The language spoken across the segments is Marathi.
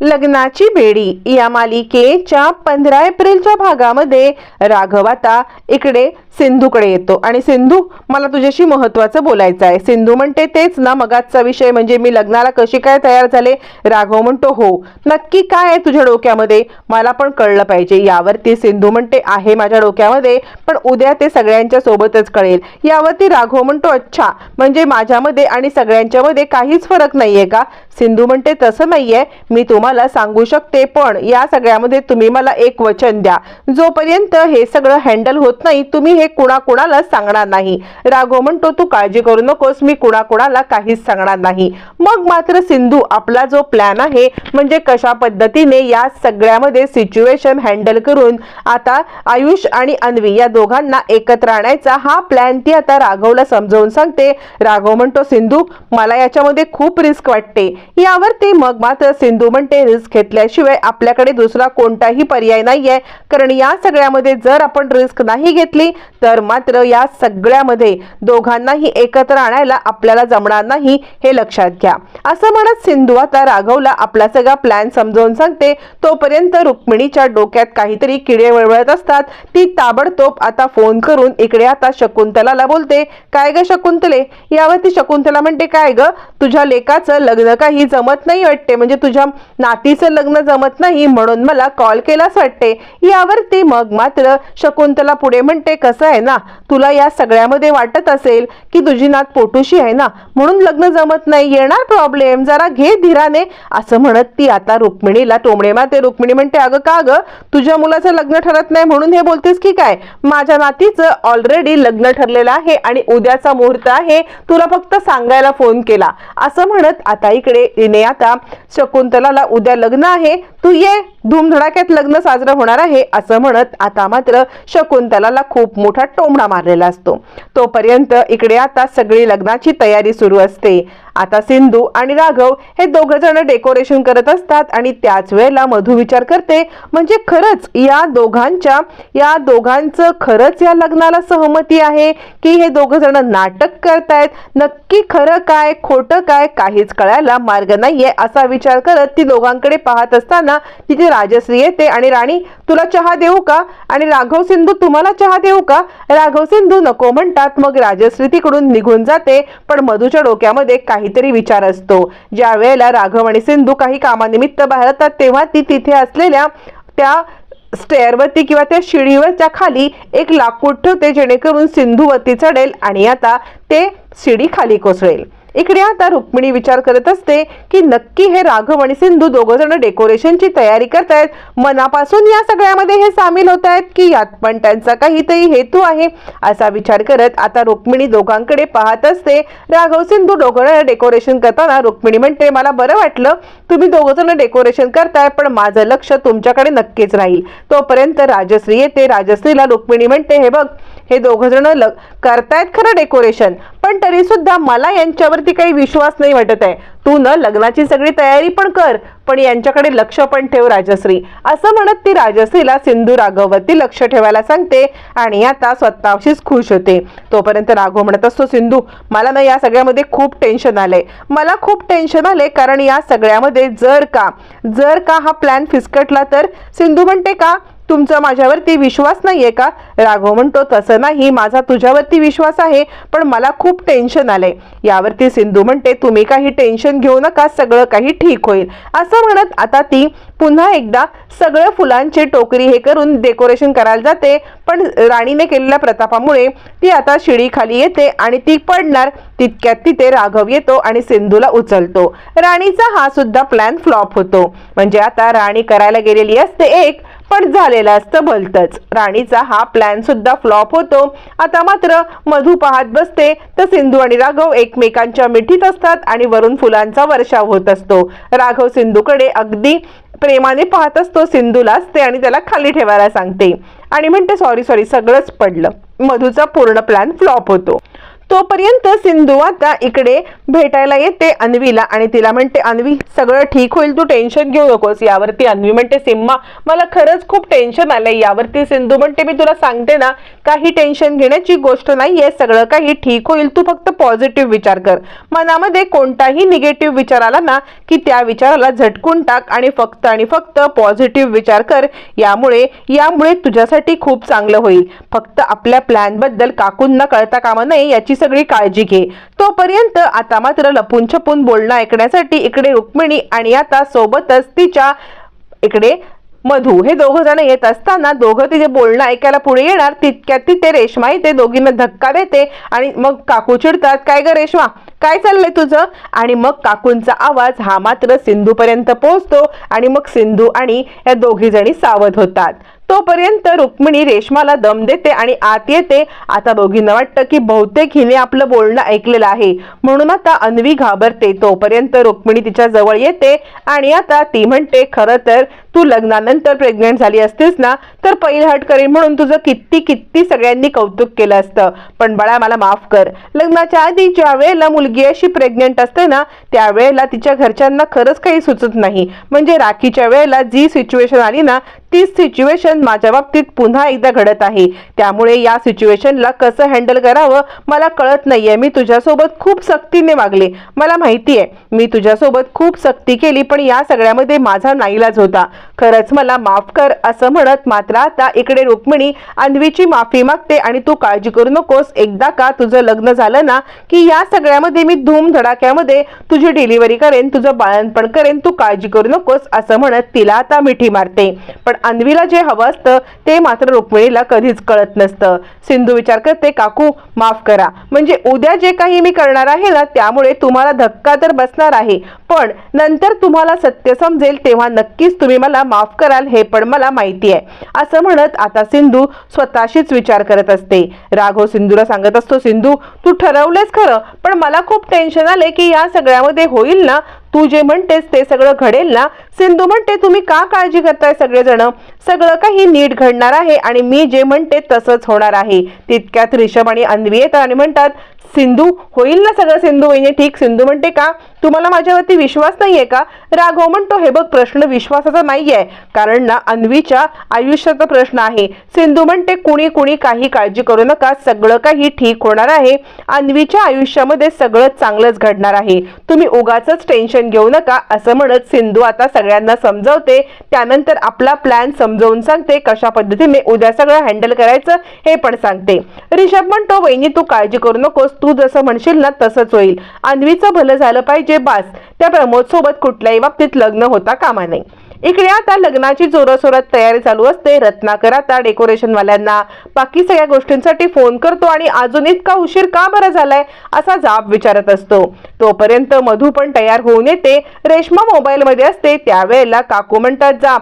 लग्नाची बेडी या मालिकेच्या पंधरा एप्रिलच्या भागामध्ये राघव आता इकडे सिंधूकडे येतो. आणि सिंधू मला तुझ्याशी महत्वाचं बोलायचं आहे. सिंधू म्हणते तेच ना मगाचा विषय म्हणजे मी लग्नाला कशी काय तयार झाले? राघव म्हणतो हो नक्की काय आहे तुझ्या डोक्यामध्ये? मला पण कळलं पाहिजे. यावरती सिंधू म्हणते आहे माझ्या डोक्यामध्ये पण उद्या ते सगळ्यांच्या सोबतच कळेल. यावरती राघव म्हणतो अच्छा म्हणजे माझ्यामध्ये आणि सगळ्यांच्यामध्ये काहीच फरक नाहीये का? सिंधू म्हणते तसं नाहीये. मी तुम्हाला सांगू शकते पण या सगळ्यामध्ये तुम्ही मला एक वचन द्या. जोपर्यंत हे सगळं हँडल होत नाही तुम्ही हे कुणाकुणाला सांगणार नाही. राघव म्हणतो तू काळजी करू नकोस मी कुणाकुणाला काहीच सांगणार नाही. मग मात्र सिंधू आपला जो प्लॅन आहे म्हणजे कशा पद्धतीने या सगळ्यामध्ये सिच्युएशन हँडल करून आता आयुष आणि अन्वी या दोघांना एकत्र आणायचा हा प्लॅन ती आता राघवला समजावून सांगते. राघव म्हणतो सिंधू मला याच्यामध्ये खूप रिस्क वाटते. यावरती मग मात्र सिंधू म्हणते रिस्क घेतल्याशिवाय आपल्याकडे दुसरा कोणताही पर्याय नाहीये. कारण या सगळ्यामध्ये जर आपण रिस्क नाही घेतली तर मात्र या सगळ्यामध्ये दोघांनाही एकत्र आणायला आपल्याला जमणार नाही हे लक्षात घ्या. असं म्हणत सिंधू आता राघवला आपला सगळा प्लॅन समजावून सांगते. तोपर्यंत रुक्मिणीच्या डोक्यात काहीतरी किडे वळवळत असतात. ती ताबडतोब आता फोन करून इकडे आता शकुंतलाला बोलते. काय ग शकुंतले? यावरती शकुंतला म्हणते काय ग? तुझ्या लेकाचं लग्न काही जमत नाही वाटते. म्हणजे तुझ्या नातीचं लग्न जमत नाही म्हणून मला कॉल केलाच वाटते. यावरती मग मात्र शकुंतला पुढे म्हणते कसं आहे ना? तुला या सगळ्यामध्ये वाटत असेल की तुझी नात पोटूशी आहे ना? म्हणून लग्न जमत नाही. येणार प्रॉब्लेम जरा घे धीराने. असं म्हणत ती आता रुक्मिणीला टोमडे माते रुक्मिणी म्हणते अगं का ग? तुझ्या मुलाचं लग्न ठरत नाही म्हणून हे बोलतेस की काय? माझ्या नातीचं ऑलरेडी लग्न ठरलेलं आहे आणि उद्याचा मुहूर्त आहे. तुला फक्त सांगायला फोन केला. असं म्हणत आता इकडे तिने आता शकुंतलाला उद्या लग्न आहे तू ये धूमधडाक्यात लग्न साजरं होणार आहे असं म्हणत आता मात्र शकुंतलाला खूप मोठा टोमणा मारलेला असतो. तोपर्यंत इकडे आता सगळी लग्नाची तयारी सुरू असते. आता सिंधू आणि राघव हे दोघ जण डेकोरेशन करत असतात आणि त्याच वेळेला मधू विचार करते म्हणजे खरंच या दोघांच्या या दोघांचं खरंच या लग्नाला सहमती आहे की हे दोघ जण नाटक करतायत? नक्की खरं काय खोटं काय काहीच कळायला मार्ग नाहीये असा विचार करत ती दोघांकडे पाहत असताना तिथे राजश्री येते आणि राणी तुला चहा देऊ का? आणि राघव सिंधू तुम्हाला चहा देऊ का? राघव सिंधू नको म्हणतात मग राजश्री तिकडून निघून जाते पण मधूच्या डोक्यामध्ये काही काहीतरी विचार असतो. ज्या वेळेला राघव आणि सिंधू काही कामानिमित्त बाहेर येतात तेव्हा ती तिथे असलेल्या त्या स्टेअरवरती किंवा त्या शिडीवरच्या खाली एक लाकूड ठेवते जेणेकरून सिंधूवरती चढेल आणि आता ते शिडी खाली कोसळेल. इकडे आता रुक्मिणी विचार करत असते की नक्की हे राघव आणि सिंधू दोघ जण डेकोरेशनची तयारी करतायत. मनापासून या सगळ्यामध्ये हे सामील होत आहेत की यात पण त्यांचा काहीतरी हेतू आहे असा विचार करत आता रुक्मिणी दोघांकडे पाहत असते. राघव सिंधू दोघं डेकोरेशन करताना रुक्मिणी म्हणते मला बरं वाटलं तुम्ही दोघ जण डेकोरेशन करताय पण माझं लक्ष तुमच्याकडे नक्कीच राहील. तोपर्यंत राजश्री येते. राजश्रीला रुक्मिणी म्हणते हे बघ हे दोघ जण करतायत खरं डेकोरेशन पण तरी सुद्धा मला यांच्यावरती काही विश्वास नाही वाटत आहे. तू न लग्नाची सगळी तयारी पण कर पण यांच्याकडे लक्ष पण ठेव राजश्री. असं म्हणत ती राजश्रीला सिंधू राघववरती लक्ष ठेवायला सांगते आणि आता स्वतःशीच खुश होते. तोपर्यंत राघव म्हणत असतो सिंधू मला ना या सगळ्यामध्ये खूप टेन्शन आलंय. मला खूप टेन्शन आले कारण या सगळ्यामध्ये जर का जर का हा प्लॅन फिसकटला तर सिंधू म्हणते का तुमचा माझ्यावरती विश्वास नाही आहे का? राघव म्हणतो तसं नाही माझा तुझ्यावरती विश्वास आहे पण मला खूप टेन्शन आलंय. यावरती सिंधू म्हणते तुम्ही काही टेन्शन घेऊ नका सगळं काही ठीक होईल. असं म्हणत आता ती पुन्हा एकदा सगळं फुलांची टोकरी हे करून डेकोरेशन करायला जाते पण राणीने केलेल्या प्रतापामुळे ती आता शिडीखाली येते आणि ती पडणार तितक्यात तिथे राघव येतो आणि सिंधूला उचलतो. राणीचा हा सुद्धा प्लॅन फ्लॉप होतो. म्हणजे आता राणी करायला गेलेली असते एक पण झालेलं असतं भलतंच. राणीचा हा प्लॅन सुद्धा फ्लॉप होतो. आता मात्र मधू पाहत बसते तर सिंधू आणि राघव एकमेकांच्या मिठीत असतात आणि वरून फुलांचा वर्षाव होत असतो. राघव सिंधूकडे अगदी प्रेमाने पाहत असतो सिंधूला असते आणि त्याला खाली ठेवायला सांगते. आणि म्हणते सॉरी सॉरी सगळंच पडलं. मधूचा पूर्ण प्लॅन फ्लॉप होतो. तोपर्यंत सिंधू आता इकडे भेटायला येते अन्वीला आणि तिला म्हणते अन्वी सगळं ठीक होईल तू टेन्शन घेऊ नकोस. यावरती अन्वी म्हणते सिम्मा मला खरंच खूप टेन्शन आलंय. यावरती सिंधू म्हणते मी तुला सांगते ना काही टेन्शन घेण्याची गोष्ट नाहीये सगळं काही ठीक होईल. तू फक्त पॉझिटिव्ह विचार कर. मनामध्ये कोणताही निगेटिव्ह विचार आला ना की त्या विचाराला झटकून टाक आणि फक्त आणि फक्त पॉझिटिव्ह विचार कर. यामुळे यामुळे तुझ्यासाठी खूप चांगलं होईल. फक्त आपल्या प्लॅनबद्दल काकूंना कळता कामा नये याची सगळी काळजी घे. तोपर्यंत आता मात्र लपून छपून बोलणं ऐकण्यासाठी इकडे रुक्मिणी आणि आता सोबतच तिच्या इकडे मधू. हे दोघं जण येत असताना दोघं तिचे बोलणं ऐकायला पुढे येणार. तितक्यात तिथे रेश्मा येते दोघींना धक्का देते आणि मग काकू चिडतात. काय ग रेश्मा? काय चाललंय तुझं? आणि मग काकूंचा आवाज हा मात्र सिंधूपर्यंत पोहोचतो आणि मग सिंधू आणि या दोघी जणी सावध होतात. तोपर्यंत रुक्मिणी रेशमाला दम देते आणि आत येते. आता दोघींना वाटतं की बहुतेक हिने आपलं बोलणं ऐकलेलं आहे. म्हणून आता अन्वी घाबरते. तोपर्यंत रुक्मिणी तिच्या जवळ येते आणि आता ती म्हणते खरं तर तू लग्नानंतर प्रेग्नेंट झाली असतीस ना तर पहिलहट करेन म्हणून तुझं किती किती सगळ्यांनी कौतुक केलं असतं. पण बाळा मला माफ कर. लग्नाच्या आधी ज्या वेळेला मुलगी अशी प्रेग्नेंट असते ना त्यावेळेला तिच्या घरच्यांना खरंच काही सुचत नाही. म्हणजे राखीच्या वेळेला जी सिच्युएशन आली ना तीच सिच्युएशन माझ्या बाबतीत पुन्हा एकदा घडत आहे. त्यामुळे या सिच्युएशनला कसं हँडल करावं मला कळत नाहीये. मी तुझ्यासोबत खूप सक्तीने वागले. मला माहिती आहे मी तुझ्यासोबत खूप सक्ती केली पण या सगळ्यामध्ये माझा नाईलाज होता. खरंच मला माफ कर असं म्हणत मात्र आता इकडे रुक्मिणी अन्वीची माफी मागते आणि तू काळजी करू नकोस. एकदा का तुझं लग्न झालं ना की या सगळ्यामध्ये मी धूम धडाक्यामध्ये तुझी डिलिव्हरी करेन तुझं बाळणपण करेन तू काळजी करू नकोस असं म्हणत तिला आता मिठी मारते. पण अन्वीला जे हवं असतं ते मात्र रुक्मिणीला कधीच कळत नसतं. सिंधू विचार करते काकू माफ करा. म्हणजे उद्या जे काही मी करणार आहे ना त्यामुळे तुम्हाला धक्का तर बसणार आहे. पण नंतर तुम्हाला सत्य समजेल तेव्हा नक्कीच तुम्ही मला माफ कराल हे पण मला माहिती आहे. असं म्हणत आता सिंधू स्वतःशीच विचार करत असते. राघव सिंधूला सांगत असतो सिंधू तू ठरवलेस खरं पण मला खूप टेन्शन आले की या सगळ्यामध्ये होईल ना तू जे म्हणतेस ते सगळं घडेल ना? सिंधू म्हणते तुम्ही का काळजी करताय सगळेजण? सगळं काही नीट घडणार आहे आणि मी जे म्हणते तसंच होणार आहे. तितक्यात रिषभ आणि अन्वी येतात आणि म्हणतात सिंधू? होईल ना सगळं सिंधू वहिनी? ठीक सिंधू म्हणते का? तुम्हाला माझ्यावरती विश्वास नाहीये का? राघव म्हणतो हे बघ प्रश्न विश्वासाचा नाही आहे कारण ना अन्वीच्या आयुष्याचा प्रश्न आहे. सिंधू म्हणते कुणी कुणी काही काळजी करू नका. सगळं काही ठीक होणार आहे. अन्वीच्या आयुष्यामध्ये सगळं चांगलंच घडणार आहे. तुम्ही उगाच टेन्शन घेऊ नका. असं म्हणत सिंधू आता सगळ्यांना समजवते. त्यानंतर आपला प्लॅन समजावून सांगते. कशा पद्धतीने उद्या सगळं हँडल करायचं हे पण सांगते. रिषभ म्हणतो वहिनी तू काळजी करू नकोस. तू जसं म्हणशील ना तसंच होईल. अन्वीचं भलं झालं पाहिजे बास. त्या प्रमोद सोबत कुठल्याही बाबतीत लग्न होता कामा नये. इकडे आता लग्नाची जोरासोरात तयारी चालू असते. रत्नाकर आता डेकोरेशनवाल्यांना बाकी सगळ्या गोष्टींसाठी फोन करतो आणि अजून इतका उशीर का बरं झालाय असा जाब विचारत असतो. तोपर्यंत मधू पण तयार होऊन येते. रेश्मा मोबाईल मध्ये असते. त्यावेळेला काकू म्हणतात जा.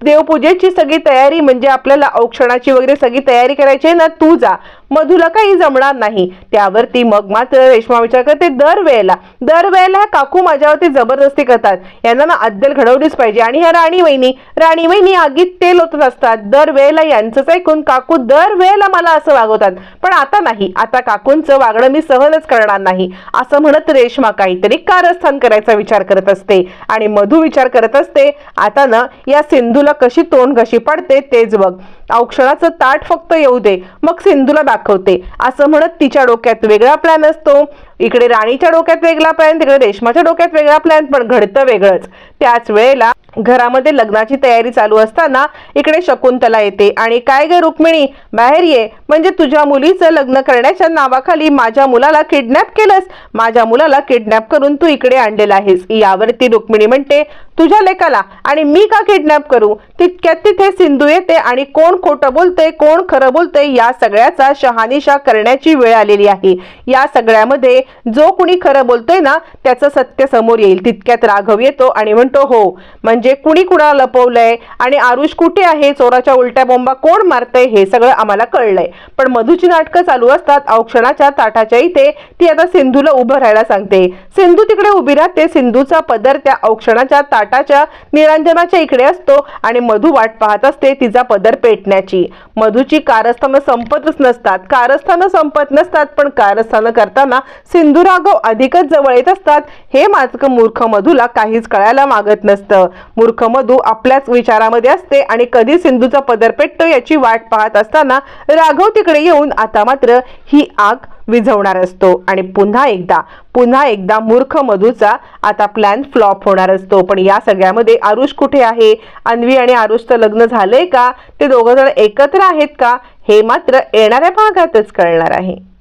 देवपूजेची सगळी तयारी म्हणजे आपल्याला औक्षणाची वगैरे सगळी तयारी करायची आहे ना तू जा. मधुला काही जमणार नाही. त्यावरती मग मात्र रेश्मा विचार करते दरवेळेला दरवेळेला ह्या काकू माझ्यावरती जबरदस्ती करतात. यांना ना अद्दल घडवलीच पाहिजे. आणि ह्या राणी वहिनी राणी वहिनी आगीत तेल ओतत असतात. दरवेळेला यांचंच ऐकून काकू दरवेळेला मला असं वागवतात. पण आता नाही. आता काकूंचं वागणं मी सहनच करणार नाही. असं म्हणत रेश्मा काहीतरी कारस्थान करायचा विचार करत असते. आणि मधू विचार करत असते आता ना या सिंधू सिंधूला कशी तोंड कशी पडते तेच बघ. औक्षणाचं ताट फक्त येऊ दे मग सिंधूला दाखवते. असं म्हणत तिच्या डोक्यात वेगळा प्लॅन असतो. इकडे राणीच्या डोक्यात वेगळा प्लॅन तिकडे रेशमाच्या डोक्यात वेगळा प्लॅन पण घडतं वेगळंच. त्याच वेळेला घरामध्ये लग्नाची तयारी चालू असताना इकडे शकुंतला येते. आणि काय ग रुक्मिणी बाहेर ये. म्हणजे तुझ्या मुलीचं लग्न करण्याच्या नावाखाली माझ्या मुलाला किडनॅप केलंस? माझ्या मुलाला किडनॅप करून तू इकडे आणलेला आहेस. यावरती रुक्मिणी म्हणते तुझ्या लेकाला आणि मी का किडनॅप करू? तितक्यात तिथे सिंधू येते आणि कोण खोटं बोलते कोण खरं बोलते या सगळ्याचा शहानिशा करण्याची वेळ आलेली आहे. या सगळ्यामध्ये जो कुणी खरं बोलतोय ना त्याचं सत्य समोर येईल. तितक्यात राघव येतो आणि म्हणतो हो म्हणजे कुणी कुणाला लपवलंय आणि आरुष कुठे आहे चोराच्या उलट्या बोंबा कोण मारतय हे सगळं आम्हाला कळलंय. पण मधूची नाटकं चालू असतात औक्षणाच्या ताटाच्या इथे ती आता सिंधूला उभं राहायला सांगते. सिंधू तिकडे उभी राहते सिंधूचा पदर त्या औक्षणाच्या ताटाच्या निरंजनाच्या इकडे असतो आणि मधू वाट पाहत असते तिचा पदर पेटण्याची. मधूची कारस्थानं संपतच नसतात. कारस्थानं संपत नसतात पण कारस्थानं करताना सिंधू राघव अधिकच जवळ येत असतात. हे मात्र मूर्ख मधूला काहीच कळायला मागत नसतं. मूर्ख मधू आपल्याच विचारामध्ये असते आणि कधी सिंधूचा पदर पेटतो याची वाट पाहत असताना राघव तिकडे येऊन आता मात्र ही आग विझवणार असतो. आणि पुन्हा एकदा पुन्हा एकदा मूर्ख मधूचा आता प्लॅन फ्लॉप होणार असतो. पण या सगळ्यामध्ये आरुष कुठे आहे? अन्वी आणि आरुषचं लग्न झालंय का? ते दोघं जण एकत्र आहेत का? हे मात्र येणाऱ्या भागातच कळणार आहे.